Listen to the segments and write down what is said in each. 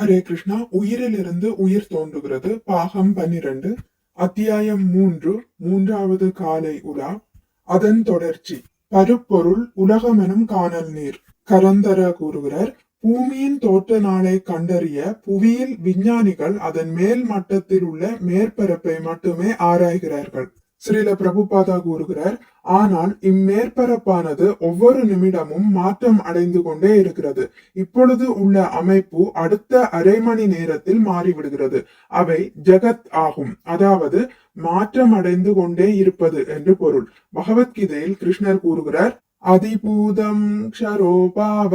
ஹரே கிருஷ்ணா உயிரிலிருந்து உயிர் தோன்றுகிறது. பாகம் பன்னிரண்டு அத்தியாயம் மூன்று மூன்றாவது காலை உலா. அதன் தொடர்ச்சி பருப்பொருள் உலகமெனும் காணல் நீர். கரந்தர கூறுகிறார் பூமியின் தோற்ற நாளை கண்டறிய புவியில் விஞ்ஞானிகள் அதன் மேல் மட்டத்தில் உள்ள மேற்பரப்பை மட்டுமே ஆராய்கிறார்கள். ஸ்ரீல பிரபுபாதா கூறுகிறார் ஆனால் இம்மேற்பரப்பானது ஒவ்வொரு நிமிடமும் மாற்றம் அடைந்து கொண்டே இருக்கிறது. இப்பொழுது உள்ள அமைப்பு அடுத்த அரை மணி நேரத்தில் மாறிவிடுகிறது. அவை ஜெகத் ஆகும். அதாவது மாற்றம் அடைந்து கொண்டே இருப்பது என்று பொருள். பகவத்கீதையில் கிருஷ்ணர் கூறுகிறார் அதிபூதம் க்ஷரோபாவ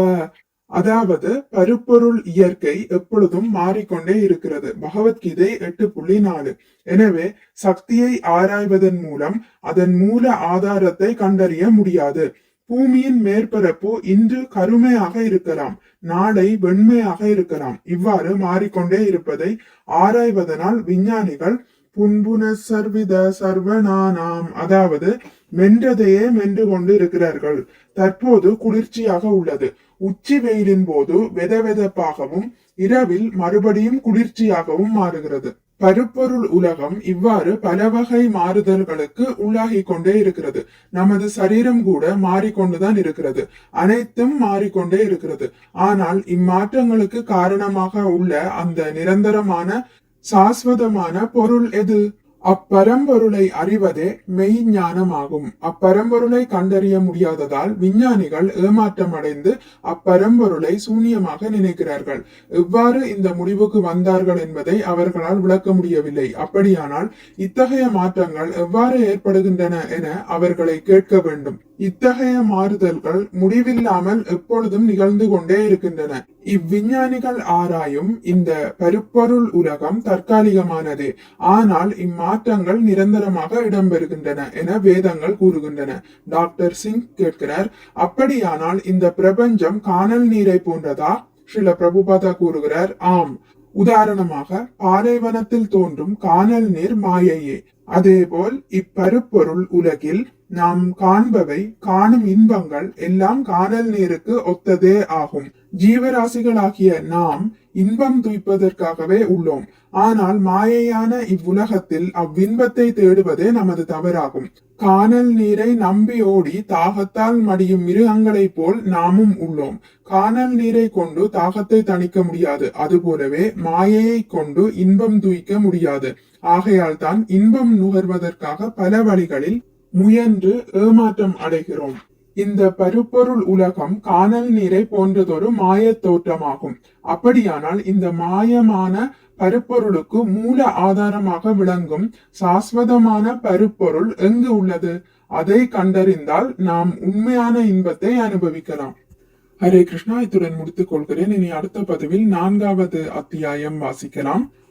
அதாவது பருப்பொருள் இயற்கை எப்பொழுதும் மாறிக்கொண்டே இருக்கிறது. பகவத்கீதை எட்டு புள்ளி நாலு. எனவே சக்தியை ஆராய்வதன் மூலம் அதன் மூல ஆதாரத்தை கண்டறிய முடியாது. பூமியின் மேற்பரப்பு இன்று கருமையாக இருக்கலாம் நாளை வெண்மையாக இருக்கலாம். இவ்வாறு மாறிக்கொண்டே இருப்பதை ஆராய்வதனால் விஞ்ஞானிகள் புன்புன சர்வித சர்வனானாம். அதாவது மென்றதையே மென்று கொண்டு இருக்கிறார்கள் தற்போது குளிர்ச்சியாக உள்ளது. உச்சி வெயிலின் போது வெதவெதப்பாகவும் இரவில் மறுபடியும் குளிர்ச்சியாகவும் மாறுகிறது. பருப்பொருள் உலகம் இவ்வாறு பல வகை மாறுதல்களுக்கு உள்ளாகி கொண்டே இருக்கிறது. நமது சரீரம் கூட மாறிக்கொண்டுதான் இருக்கிறது. அனைத்தும் மாறிக்கொண்டே இருக்கிறது. ஆனால் இம்மாற்றங்களுக்கு காரணமாக உள்ள அந்த நிரந்தரமான சாஸ்வதமான பொருள் எது? அப்பரம்பொருளை அறிவதே மெய்ஞானமாகும் அப்பரம்பொருளை கண்டறிய முடியாததால் விஞ்ஞானிகள் ஏமாற்றம் அடைந்து அப்பரம்பொருளை சூன்யமாக நினைக்கிறார்கள். எவ்வாறு இந்த முடிவுக்கு வந்தார்கள் என்பதை அவர்களால் விளக்க முடியவில்லை. அப்படியானால் இத்தகைய மாற்றங்கள் எவ்வாறு ஏற்படுகின்றன என அவர்களை கேட்க வேண்டும். இத்தகைய மாறுதல்கள் முடிவில்லாமல் எப்பொழுதும் நிகழ்ந்து கொண்டே இருக்கின்றன. இவ்விஞ்ஞானிகள் ஆராயும் இந்த பருப்பொருள் உலகம் தற்காலிகமானது. ஆனால் இம்மாற்றங்கள் நிரந்தரமாக இடம்பெறுகின்றன என வேதங்கள் கூறுகின்றன. டாக்டர் சிங் கேட்கிறார் அப்படியானால் இந்த பிரபஞ்சம் காணல் நீரை போன்றதா? ஸ்ரீல பிரபுபாதா கூறுகிறார் ஆம். உதாரணமாக பாலைவனத்தில் தோன்றும் காணல் நீர் மாயையே. அதேபோல் இப்பருப்பொருள் உலகில் நாம் காண்பவை காணும் இன்பங்கள் எல்லாம் காணல் நீருக்கு ஒத்ததே ஆகும். ஜீவராசிகளாகிய நாம் இன்பம் துய்ப்பதற்காகவே உள்ளோம். ஆனால் மாயையான இவ்வுலகத்தில் அவ்வின்பத்தை தேடுவதே நமது தவறாகும். காணல் நீரை நம்பி ஓடி தாகத்தால் மடியும் மிருகங்களைப் போல் நாமும் உள்ளோம். காணல் நீரை கொண்டு தாகத்தை தணிக்க முடியாது. அதுபோலவே மாயையை கொண்டு இன்பம் துய்க்க முடியாது. ஆகையால் தான் இன்பம் நுகர்வதற்காக பல வழிகளில் முயன்று ஏமாற்றம் அடைகிறோம். இந்த பருப்பொருள் உலகம் காணல் நீரை போன்றதொரு மாயத் தோற்றமாகும். அப்படியானால் இந்த மாயமான பருப்பொருளுக்கு மூல ஆதாரமாக விளங்கும் சாஸ்வதமான பருப்பொருள் எங்கு உள்ளது? அதை கண்டறிந்தால் நாம் உண்மையான இன்பத்தை அனுபவிக்கலாம். ஹரே கிருஷ்ணா இத்துடன் முடித்துக் கொள்கிறேன். இனி அடுத்த பதிவில் நான்காவது அத்தியாயம் வாசிக்கலாம்.